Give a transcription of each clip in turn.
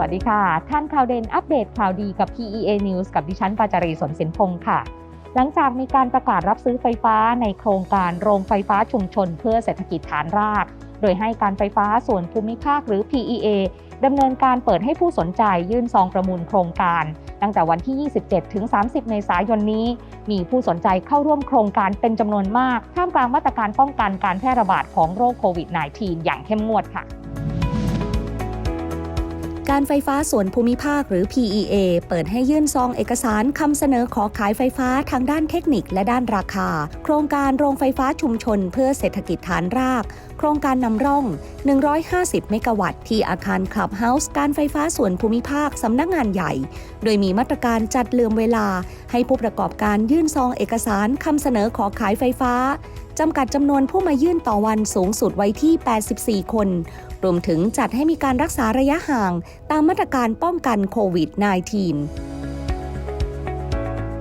วัสดีค่ะ ท่านข่าวเด่นอัปเดตข่าวดีกับ PEA News กับดิฉันปาจารีสนเสินพงศ์ค่ะ หลังจากมีการประกาศรับซื้อไฟฟ้าในโครงการโรงไฟฟ้าชุมชนเพื่อเศรษฐกิจฐานราก โดยให้การไฟฟ้าส่วนภูมิภาคหรือ PEA ดำเนินการเปิดให้ผู้สนใจยื่นซองประมูลโครงการ ตั้งแต่วันที่ 27 ถึง 30 เมษายนนี้ มีผู้สนใจเข้าร่วมโครงการเป็นจำนวนมาก ท่ามกลางมาตรการป้องกันการแพร่ระบาดของโรคโควิด -19 อย่างเข้มงวดค่ะ การไฟฟ้าส่วนภูมิภาคหรือ PEA เปิดให้ยื่นซองเอกสารคำเสนอขอขายไฟฟ้าทางด้านเทคนิคและด้านราคา โครงการโรงไฟฟ้าชุมชนเพื่อเศรษฐกิจฐานราก โครงการนำร่อง 150 เมกะวัตต์ที่อาคารคลับเฮาส์การไฟฟ้าส่วนภูมิภาคสำนักงานใหญ่ โดยมีมาตรการจัดเลื่อมเวลา ให้ผู้ประกอบการยื่นซองเอกสารคำเสนอขอขายไฟฟ้า จำกัดจำนวนผู้มายื่นต่อวันสูงสุดไว้ที่ 84 คน รวมถึงจัดให้มีการรักษาระยะห่างตามมาตรการป้องกันโควิด -19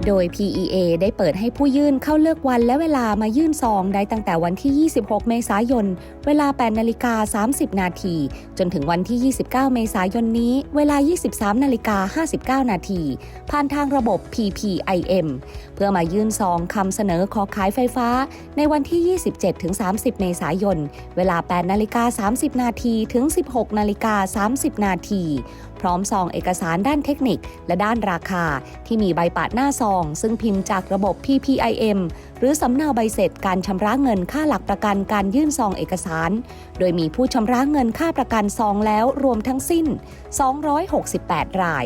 โดย PEA ได้เปิดให้ผู้ยื่นเข้าเลือกวันและเวลามายื่นซองได้ตั้งแต่วันที่ 26 เมษายน เวลา 8 นาฬิกา 30 นาที จนถึงวันที่ 29 เมษายนนี้ เวลา 23 นาฬิกา 59 นาที ผ่านทางระบบ PPIM เพื่อมายื่นซองคำเสนอขอขายไฟฟ้า ในวันที่ 27-30 เมษายน เวลา 8 นาฬิกา 30 นาที ถึง 16 นาฬิกา 30 นาทีพร้อมซองเอกสารด้านเทคนิคและด้านราคา ที่มีใบปะหน้าซอง ซึ่งพิมพ์จากระบบ PPIM หรือสำเนาใบเสร็จการชำระเงินค่าหลักประกันการยื่นซองเอกสาร โดยมีผู้ชำระเงินค่าประกันซองแล้วรวมทั้งสิ้น 268 ราย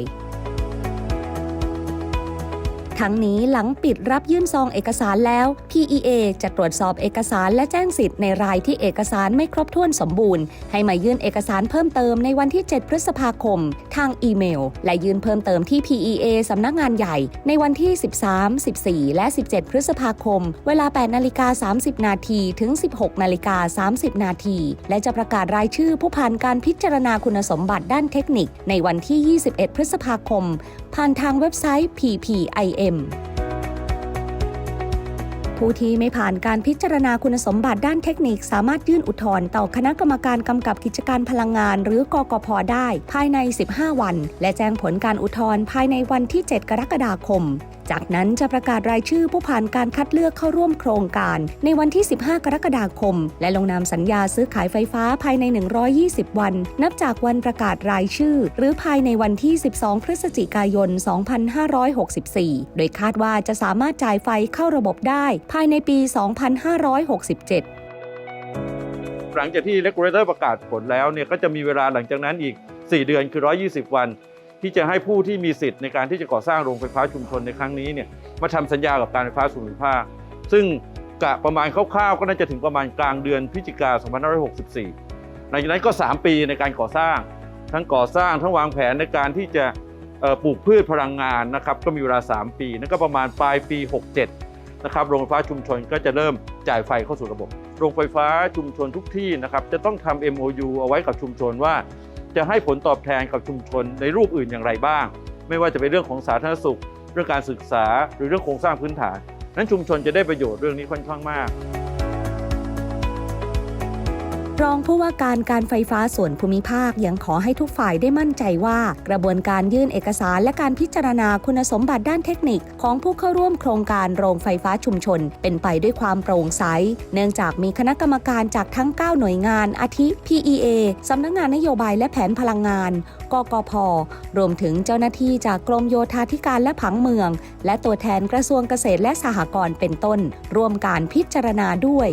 ทั้งนี้หลังปิดรับยื่นซองเอกสารแล้ว PEA จะตรวจสอบเอกสารและแจ้งสิทธิ์ในรายที่เอกสารไม่ครบถ้วนสมบูรณ์ ให้มายื่นเอกสารเพิ่มเติมในวันที่ 7 พฤษภาคม ทางอีเมล และยื่นเพิ่มเติมที่ PEA สำนักงานใหญ่ ในวันที่ 13 14 และ 17 พฤษภาคม เวลา 8 นาฬิกา 30 นาทีถึง 16 นาฬิกา 30 นาทีและจะประกาศรายชื่อผู้ผ่านการพิจารณาคุณสมบัติด้านเทคนิค ในวันที่ 21 พฤษภาคม ผ่านทางเว็บไซต์ PPIA PPIM ผู้ที่ไม่ผ่านการพิจารณาคุณสมบัติด้านเทคนิค สามารถยื่นอุทธรณ์ต่อคณะกรรมการกำกับกิจการพลังงาน หรือกกพได้ ภายใน 15 วัน และแจ้งผลการอุทธรณ์ภายในวันที่ 7 กรกฎาคม จากนั้นจะประกาศรายชื่อผู้ผ่านการคัดเลือกเข้าร่วมโครงการ ในวันที่ 15 กรกฎาคม และลงนามสัญญาซื้อขายไฟฟ้าภายใน 120 วัน นับจากวันประกาศรายชื่อ หรือภายในวันที่ 12 พฤศจิกายน 2564 โดยคาดว่าจะสามารถจ่ายไฟเข้าระบบได้ภายในปี 2567 หลังจากที่ regulator ประกาศผลแล้วเนี่ยก็จะมีเวลาหลังจากนั้นอีก 4 เดือนคือ 120 วัน ที่จะให้ผู้ที่มีสิทธิ์ในการที่จะก่อสร้างโรงไฟฟ้าชุมชนในครั้งนี้เนี่ยมาทำสัญญากับการไฟฟ้าส่วนภูมิภาคซึ่งกะประมาณคร่าวๆ ก็น่าจะถึงประมาณกลางเดือนพฤศจิกา2564 หลังจากนั้นก็ 3 ปีในการก่อสร้าง ทั้งก่อสร้างทั้งวางแผนในการที่จะปลูกพืชพลังงานนะครับก็มีเวลา 3 ปีนั่นก็ประมาณปลายปี 67 นะครับโรงไฟฟ้าชุมชนก็จะเริ่มจ่ายไฟเข้าสู่ระบบ โรงไฟฟ้าชุมชนทุกที่นะครับจะต้องทำ MOU เอาไว้กับชุมชนว่า จะให้ผลตอบแทนกับชุมชนในรูปอื่นอย่างไรบ้าง ไม่ว่าจะเป็นเรื่องของสาธารณสุข เรื่องการศึกษาหรือเรื่องโครงสร้างพื้นฐาน นั้นชุมชนจะได้ประโยชน์เรื่องนี้ค่อนข้างมาก รองผู้ว่าการการไฟฟ้าส่วนภูมิภาคยังขอให้ทุกฝ่ายได้มั่นใจว่า กระบวนการยื่นเอกสารและการพิจารณาคุณสมบัติด้านเทคนิค ของผู้เข้าร่วมโครงการโรงไฟฟ้าชุมชน เป็นไปด้วยความโปร่งใส เนื่องจากมีคณะกรรมการจากทั้ง 9 หน่วยงาน อาทิ PEA สำนักงานนโยบายและแผนพลังงาน กกพ รวมถึงเจ้าหน้าที่จากกรมโยธาธิการและผังเมือง และตัวแทนกระทรวงเกษตรและสหกรณ์เป็นต้น ร่วมการพิจารณาด้วย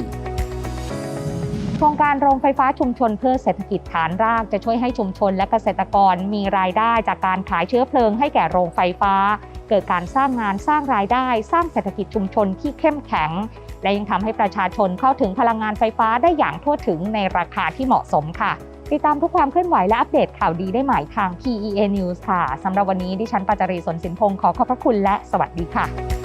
ครงการโรงไฟฟ้าชุมชนเพื่อเศรษฐกิจฐานรากจะช่วยให้ชุมชนและเกษตรกรมีรายได้จากการขายเชื้อเพลิงให้แก่โรงไฟฟ้า เกิดการสร้างงานสร้างรายได้ สร้างเศรษฐกิจชุมชนที่เข้มแข็ง และยังทำให้ประชาชนเข้าถึงพลังงานไฟฟ้าได้อย่างทั่วถึงในราคาที่เหมาะสมค่ะ ติดตามทุกความเคลื่อนไหวและอัปเดตข่าวดีได้ใหม่ทาง PEA News ค่ะสำหรับวันนี้ดิฉันปาจารีสนสินพงศ์ขอขอบพระคุณและสวัสดีค่ะ